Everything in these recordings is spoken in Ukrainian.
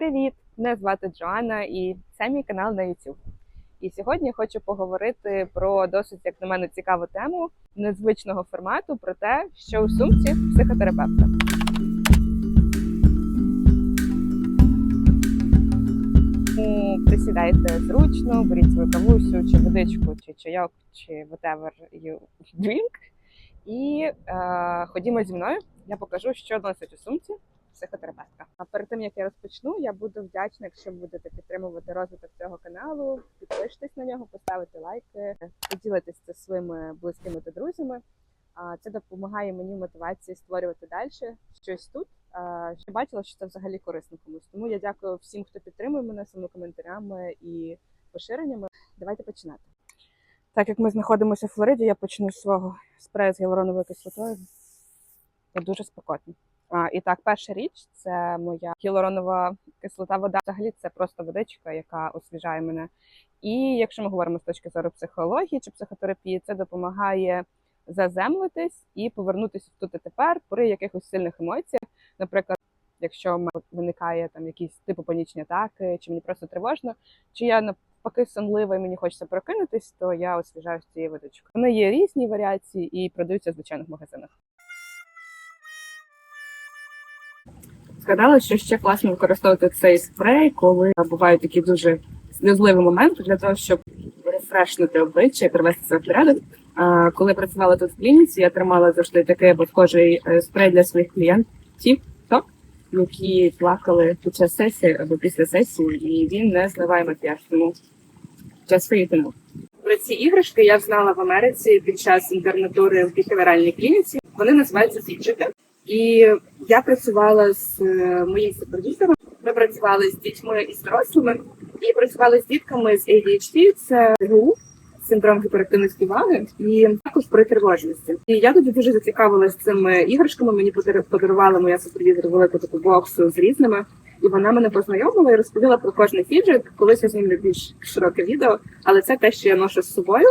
Привіт! Мене звати Джоанна і це мій канал на YouTube. І сьогодні я хочу поговорити про досить, як на мене, цікаву тему незвичного формату про те, що у сумці психотерапевта. Присідайте зручно, беріть свою кавусю, чи водичку, чи чайок, чи whatever you drink. І е, ходімо зі мною. Я покажу, що носить у сумці психотерапевтка. А перед тим як я розпочну, я буду вдячна, якщо будете підтримувати розвиток цього каналу, підпишитесь на нього, поставити лайки, поділитись це своїми близькими та друзями. Це допомагає мені в мотивації створювати далі щось тут. Ще бачила, що це взагалі корисно комусь. Тому я дякую всім, хто підтримує мене своїми коментарями і поширеннями. Давайте починати. Так як ми знаходимося в Флориді, я почну з свого спрею з гіалуроновою кислотою. Це дуже спекотно. А, і так, перша річ це моя гіалуронова кислота вода. Взагалі це просто водичка, яка освіжає мене. І якщо ми говоримо з точки зору психології чи психотерапії, це допомагає заземлитись і повернутися тут і тепер при якихось сильних емоціях. Наприклад, якщо виникає там якісь типу панічні атаки, чи мені просто тривожно, чи я навпаки сонлива і мені хочеться прокинутись, то я освіжаю з цією водичкою. Вони є різні варіації і продаються в звичайних магазинах. Згадала, що ще класно використовувати цей спрей, коли бувають такі дуже сльозливі моменти для того, щоб рефрешнути обличчя і привести себе в порядок. Коли працювала тут в клініці, я тримала завжди такий або схожий е, спрей для своїх клієнтів, які плакали під час сесії або після сесії, і він не зливає макіяж. Тому час тому. Про ці іграшки я знала в Америці під час інтернатури в біхеверальній клініці. Вони називаються фіджити. І я працювала з е, моїм супервізором. Ми працювали з дітьми і з дорослими, і працювали з дітками з ADHD, це ГУ, синдром гіперактивності уваги, і також при тривожності. І я тоді дуже зацікавилася цими іграшками. Мені подар- подарувала моя супервізор велику таку боксу з різними. І вона мене познайомила і розповіла про кожний фіджет. Колись я знімлю більш широке відео, але це те, що я ношу з собою.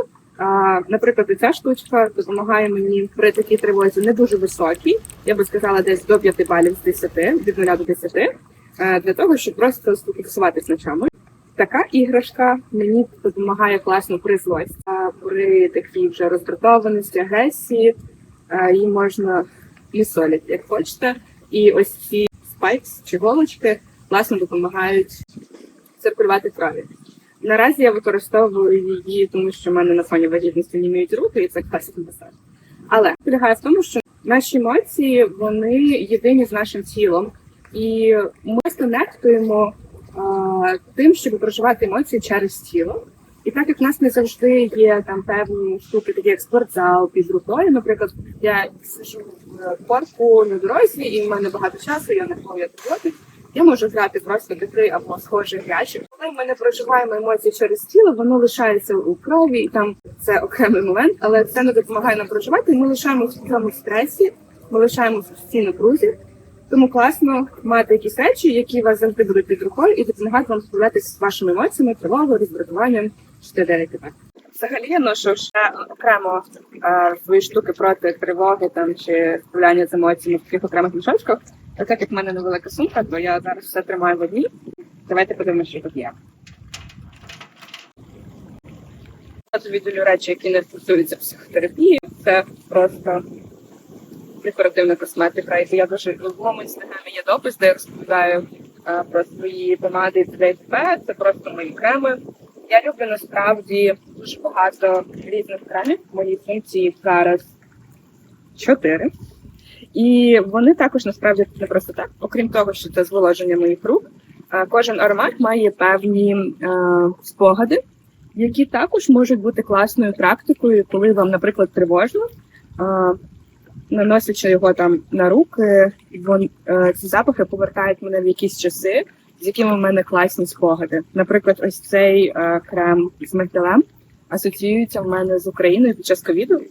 Наприклад, ця штучка допомагає мені при такій тривозі не дуже високій, я би сказала, десь до 5 балів з 10, від 0 до 10, е, для того, щоб просто сфокусуватись ночами. Така іграшка мені допомагає класно при злості, при такій вже роздратованості, агресії. е, Її можна місолити, як хочете. І ось ці спайкс чи голочки класно допомагають циркулювати крові. Наразі я використовую її, тому що в мене на фоні вагітності німіють руки, і це класний масаж. Але полягає в тому, що наші емоції вони єдині з нашим тілом, і ми конектуємо тим, щоб проживати емоції через тіло. І так як в нас не завжди є там певні штуки, такі як спортзал під рукою. Наприклад, я сижу в парку на дорозі, і в мене багато часу, я не можу роботи. Я можу грати просто до або схожих м'ячів. Коли ми не проживаємо емоції через тіло, воно лишається у крові, і там це окремий момент, але це не допомагає нам проживати. Ми лишаємося в цьому стресі, ми лишаємося в цій напрузі. Тому класно мати якісь речі, які вас завжди будуть під рукою, і допомагають вам справлятися з вашими емоціями, тривогою, роздратуванням, чи т.д. Взагалі я ношу ще окремо е, свої штуки проти тривоги там чи справляння з емоціями в таких окремих мішочках. А так як в мене невелика сумка, то я зараз все тримаю в одній. Давайте подивимося, що тут є. Я тобі ділю речі, які не стосуються психотерапії. Це просто декоративна косметика. І я дуже в моєму інстаграмі є допис, де я розповідаю е, про свої помади і т.д. Це просто мої креми. Я люблю насправді дуже багато різних кремів. В моїй функції зараз чотири. І вони також насправді не просто так, окрім того, що це зволоження моїх рук. е, Кожен аромат має певні е, спогади, які також можуть бути класною практикою, коли вам, наприклад, тривожно, е, наносячи його там на руки, вон, е, ці запахи повертають мене в якісь часи, з якими в мене класні спогади. Наприклад, ось цей е, крем з мигдалем асоціюється в мене з Україною під час ковіду.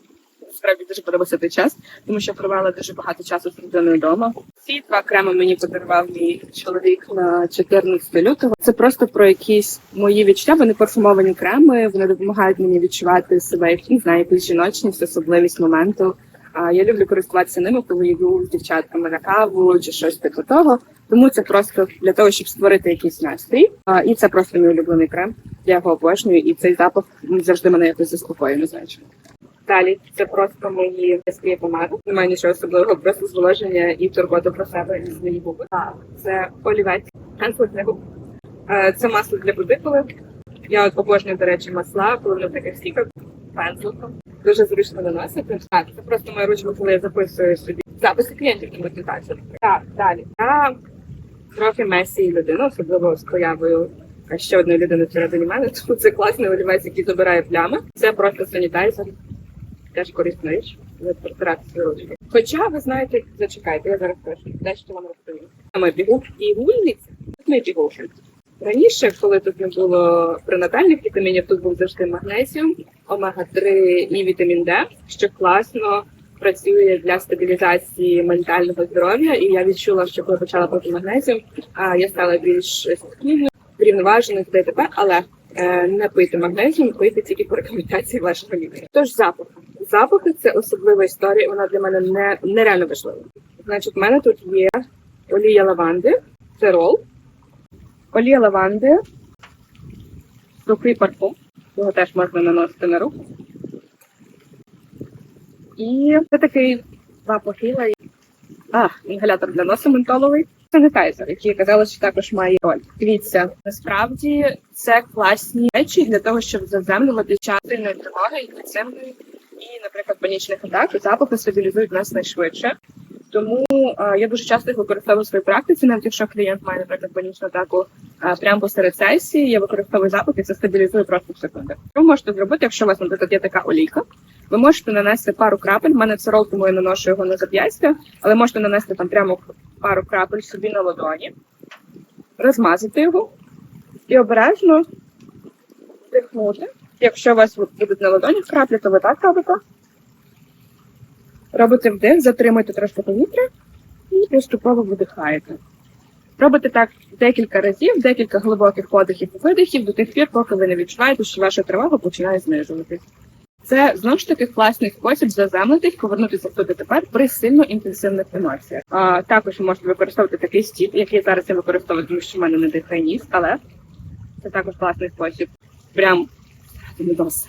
Справді дуже подобався той час, тому що провела дуже багато часу з родиною вдома. Ці два креми мені подарував мій чоловік на 14 лютого. Це просто про якісь мої відчуття. Вони парфумовані креми. Вони допомагають мені відчувати себе як не знаю, якусь жіночність, особливість моменту. А я люблю користуватися ними, коли йду з дівчатками на каву чи щось типу того. Тому це просто для того, щоб створити якийсь настрій. А, і це просто мій улюблений крем. Я його обожнюю, і цей запах завжди мене якось заспокоює, не. Далі це просто мої яскраві помади. Немає нічого особливого, просто зволоження і турбота про себе і свої губи. Це олівець, пензлик для губ. Е, Це масло для кутикули. Я от обожнюю, до речі, масла, коли воно таке стіках пензликом. Дуже зручно наносити. Так, це просто моя ручка, коли я записую собі записи клієнтів і мотивацію. Так, далі. Я трохи месі людина, особливо з появою ще одної людини всередині мене. Тому це класний олівець, який забирає плями. Це просто санітайзер. Теж корисна річ. Ви протирати свої ручки. Хоча ви знаєте, зачекайте, я зараз теж дещо вам розповім. Саме бігу і гульниці. Тут ми бігушки. Раніше, коли тут не було пренатальних вітамінів, тут був завжди магнезіум, омега-3 і вітамін Д, що класно працює для стабілізації ментального здоров'я. І я відчула, що коли почала пити магнезіум, я стала більш спокійною, врівноваженою і т.п. Але е, не пити магнезіум, пити тільки по рекомендації вашого лікаря. Тож запах. Запахи це особлива історія. Вона для мене не нереально важлива. Значить, в мене тут є олія лаванди, це рол. Олія лаванди, сухий парфум. Його теж можна наносити на руку. І це такий запах іла. А, інгалятор для носу ментоловий. Санітайзер, який казали, що також має роль. Дивіться, насправді це класні речі для того, щоб заземлювати час сильної тривоги і підземної, і, наприклад, панічних атак. Запахи стабілізують нас найшвидше. Тому е, я дуже часто їх використовую в своїй практиці, навіть якщо клієнт має, наприклад, панічну атаку е, прямо посеред сесії, я використовую запах і це стабілізує просто в секунди. Що можете зробити, якщо у вас, наприклад, є така олійка? Ви можете нанести пару крапель. У мене це рол, тому я наношу його на зап'ястя, але можете нанести там прямо пару крапель собі на ладоні, розмазати його і обережно вдихнути. Якщо у вас будуть на ладоні краплі, то ви так робите. Робите вдих, затримуєте трошки повітря і поступово видихаєте. Робите так декілька разів, декілька глибоких подихів і видихів до тих пір, поки ви не відчуваєте, що ваша тривога починає знижуватись. Це знову ж таки класний спосіб заземлитись, повернутися туди тепер при сильно інтенсивних емоціях. А, також ви можете використовувати такий стіп, який зараз я використовую, тому що в мене не дихає ніс, але це також класний спосіб прям не дос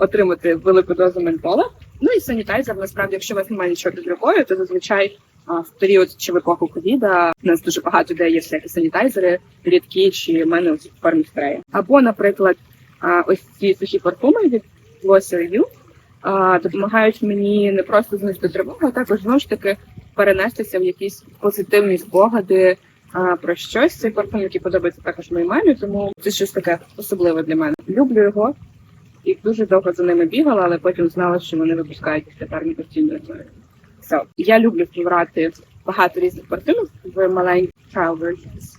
отримати велику дозу ментола. Ну і санітайзер, насправді, якщо у вас немає нічого під рукою, то зазвичай а, в період чи в епоху ковіда у нас дуже багато де є всякі санітайзери, рідкі чи мене в формі спрею. Або, наприклад, а, ось ці сухі парфуми від Glossy You а, допомагають мені не просто знизити тривогу, а також знову ж таки перенестися в якісь позитивні спогади а, про щось. Цей парфум, який подобається також моїй мамі, тому це щось таке особливе для мене. Люблю його і дуже довго за ними бігала, але потім знала, що вони випускають їх тепер не постійно. So, я люблю збирати багато різних парфумів в маленьких trial versions.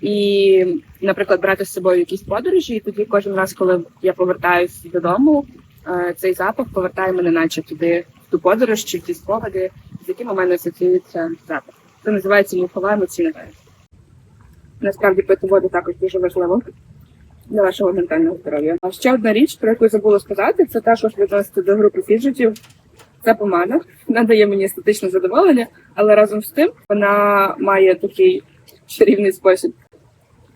І, наприклад, брати з собою якісь подорожі, і тоді кожен раз, коли я повертаюсь додому, е, цей запах повертає мене, наче туди в ту подорож чи в ті спогади, з якими у мене асоціюється запах. Це називається міхова емоційна. Насправді пити воду також дуже важливо для вашого ментального здоров'я. А ще одна річ, про яку забула сказати, це також відноситься до групи фіджетів. Це помада. Вона дає мені естетичне задоволення, але разом з тим вона має такий чарівний спосіб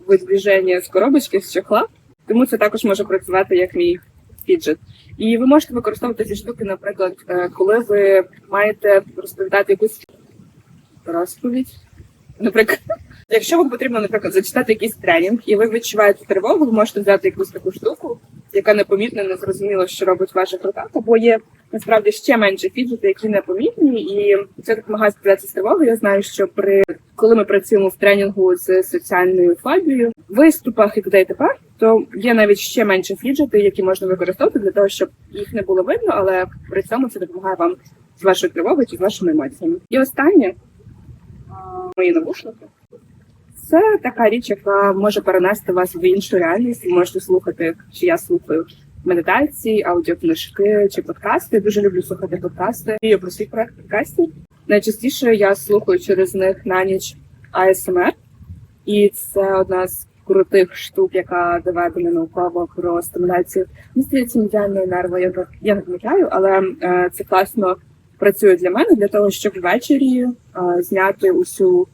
видвіження з коробочки з чохла, тому це також може працювати як мій фіджет. І ви можете використовувати ці штуки, наприклад, е, коли ви маєте розповідати якусь розповідь. Наприклад, якщо вам потрібно, наприклад, зачитати якийсь тренінг, і ви відчуваєте тривогу, ви можете взяти якусь таку штуку, яка непомітна, не зрозуміло, що робить в ваших руках, або є насправді ще менше фіджети, які непомітні, і це допомагає справлятися з тривогою. Я знаю, що при коли ми працюємо в тренінгу з соціальною фобією, виступах і т.д. і т.п., то є навіть ще менше фіджети, які можна використовувати для того, щоб їх не було видно, але при цьому це допомагає вам з вашою тривогою чи з вашими емоціями. І останнє мої навушники. Це така річ, яка може перенести вас в іншу реальність. Ви можете слухати, чи я слухаю медитації, аудіокнижки чи подкасти. Я Дуже люблю слухати подкасти. І про свій проект подкастів. Найчастіше я слухаю через них на ніч ASMR. і це одна з крутих штук, яка доведена науково про стимуляцію. Мені здається, медіальної нерви. Я не пам'ятаю, але е, це класно працює для мене для того, щоб ввечері а, зняти усю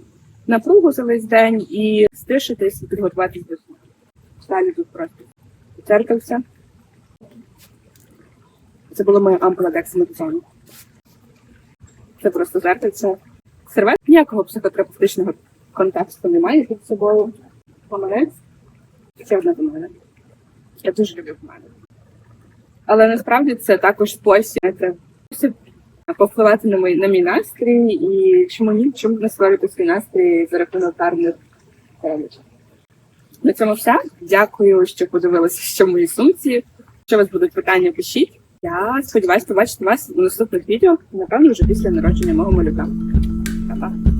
напругу за весь день і стишитись і підготуватись до сну. Далі тут просто церкався. Це було моє ампула дексаметазону. Це просто зеркальце. Сервет ніякого психотерапевтичного контексту немає під собою. Помилець. Ще одна помилка. Я дуже люблю помилки. Але насправді це також спосіб спосіб повпливати на мій, на мій настрій і чому ні, чому не створити свій настрій за рахунок гарних перелічок. На цьому все. Дякую, що подивилися, що в моїй сумці. Якщо у вас будуть питання, пишіть. Я сподіваюся побачити вас у наступних відео, напевно, вже після народження мого малюка. Па-па.